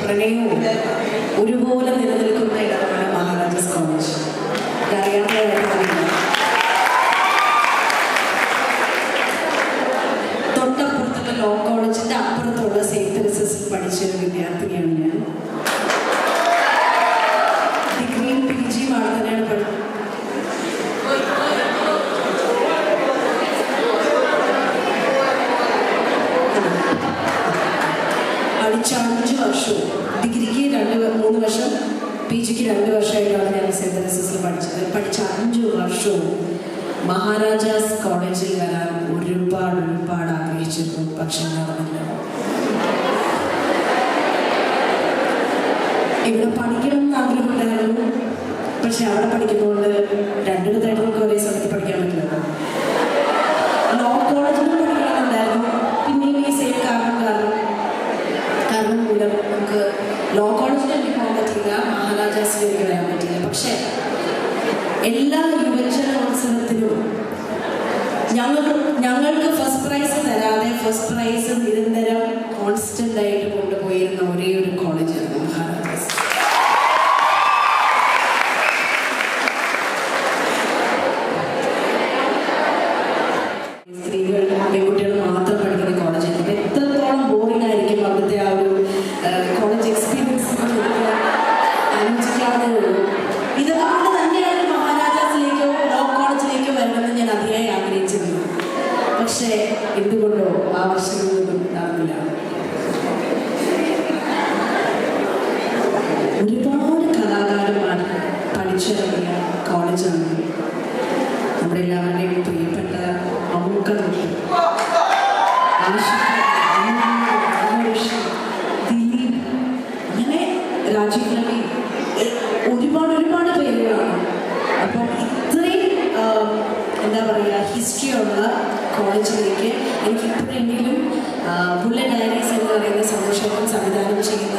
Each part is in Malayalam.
പ്രണയവും ഒരുപോലെ നിലനിൽക്കുന്ന ഇടമാണ് മഹാരാജാസ് കോളേജ് തൊട്ടപ്പുറത്തുള്ള ലോ കോളേജിന്റെ അപ്പുറത്തുള്ള സെയിന്റ് തെരേസസിൽ പഠിച്ച ഒരു വിദ്യാർത്ഥിനിയാണ് ഞാൻ. പഠിച്ച അഞ്ച് വർഷവും ഡിഗ്രിക്ക് രണ്ട് മൂന്ന് വർഷം പി ജിക്ക് രണ്ട് വർഷമായിട്ടാണ് ഞാൻ സെന്റ് തെരേസസിൽ പഠിച്ചത്. പഠിച്ച അഞ്ച് വർഷവും മഹാരാജാസ് കോളേജിൽ വരാൻ ഒരുപാട് ഒരുപാട് ആഗ്രഹിച്ചിരുന്നു പക്ഷെ നടന്നില്ല ഇവിടെ പഠിക്കണം എന്ന് ആഗ്രഹമുണ്ടായിരുന്നു പക്ഷെ അവിടെ പഠിക്കുന്നതുകൊണ്ട് കാരണം നമുക്ക് ലോ കോളേജിൽ എനിക്ക് പോകാൻ പറ്റില്ല? മഹാരാജാസിലേക്ക് വരാൻ പറ്റില്ല. പക്ഷേ എല്ലാ യുവജനോത്സവത്തിലും ഞങ്ങൾക്ക് ഞങ്ങൾക്ക് ഫസ്റ്റ് പ്രൈസ് തരാതെ ഫസ്റ്റ് പ്രൈസ് നിരന്തരം കോൺസ്റ്റന്റ് ആയിട്ട് കൊണ്ടുപോയിരുന്ന പഠിച്ചിറങ്ങിയ കോളേജാണ് നമ്മുടെ എല്ലാവരുടെയും പ്രിയപ്പെട്ട തൊട്ട് ദിലീപ് രാജീവ് രവി ഒരുപാട് ഒരുപാട് പേരുകളാണ്. അപ്പം ഇത്രയും എന്താ പറയുക ഹിസ്റ്ററി ഉള്ള കോളേജിലേക്ക് എനിക്ക് ഇപ്പോഴെങ്കിലും ബുള്ളറ്റ് ഡയറീസ് എന്ന് പറയുന്ന സന്തോഷവും സംവിധാനം ചെയ്യുന്ന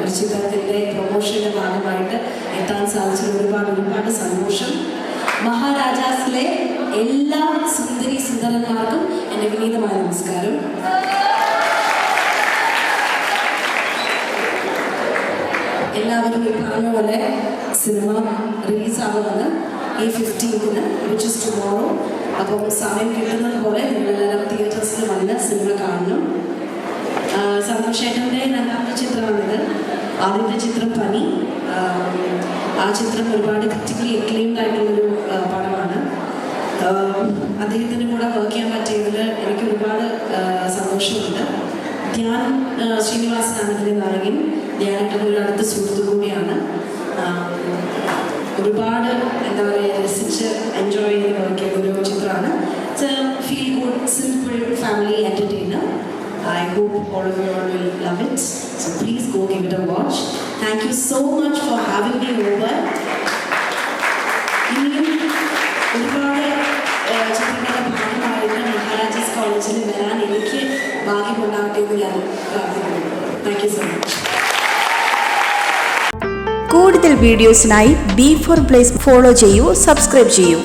ഒരു ചിത്രത്തിന്റെ പ്രൊമോഷന്റെ ഭാഗമായിട്ട് എത്താൻ സാധിച്ചത് ഒരുപാട് ഒരുപാട് സന്തോഷം. മഹാരാജാസിലെ എല്ലാ സുന്ദരി സുന്ദരന്മാർക്കും എന്റെ വിനീതമായ നമസ്കാരം. എല്ലാവരും ഈ പറഞ്ഞ പോലെ സിനിമ റിലീസാകുമെന്ന് ഈ ഫിഫ്റ്റീൻത്തിന് വിച്ച് ഇസ് ടുമോറോ അപ്പം സമയം കിട്ടുന്നത് പോലെ നിങ്ങളെല്ലാവരും ഏട്ടന്റെ രണ്ടാമത്തെ ചിത്രമാണിത്. ആദ്യത്തെ ചിത്രം പനി. ആ, ചിത്രം ഒരുപാട് ക്രിറ്റിക്കലി എക്ലെയിംഡ് ആയിട്ടുള്ളൊരു പടമാണ്. അദ്ദേഹത്തിന്റെ കൂടെ വർക്ക് ചെയ്യാൻ പറ്റിയതിൽ എനിക്ക് ഒരുപാട് സന്തോഷമുണ്ട്. ധ്യാൻ ശ്രീനിവാസനാണ് ഇതിന്റെ നായകൻ. ധ്യാനായിട്ടൊരു ഒരു അടുത്ത സുഹൃത്തു കൂടിയാണ്. ഒരുപാട് എന്താ പറയുക രസിച്ച് എൻജോയ് ചെയ്ത് വർക്ക് ചെയ്ത ഒരു ചിത്രമാണ്. Feel good simple family entertainer I hope all of you all will love it. So please go give it a watch. Thank you so much for having me over. ഇനിയും ഒരുപാട് ഏഹ്, ചിത്രങ്ങളുടെ ഭാഗമായിട്ട് മഹാരാജാസ് കോളേജിൽ വരാൻ എനിക്ക് ഭാഗ്യമുണ്ടാകട്ടെ എന്ന് ഞാൻ പ്രാർത്ഥിക്കുന്നു താങ്ക് യു സോ മച്ച് കൂടുതൽ വീഡിയോസിനായി ബി ഫോർ പ്ലേസ് ഫോളോ ചെയ്യൂ സബ്സ്ക്രൈബ് ചെയ്യൂ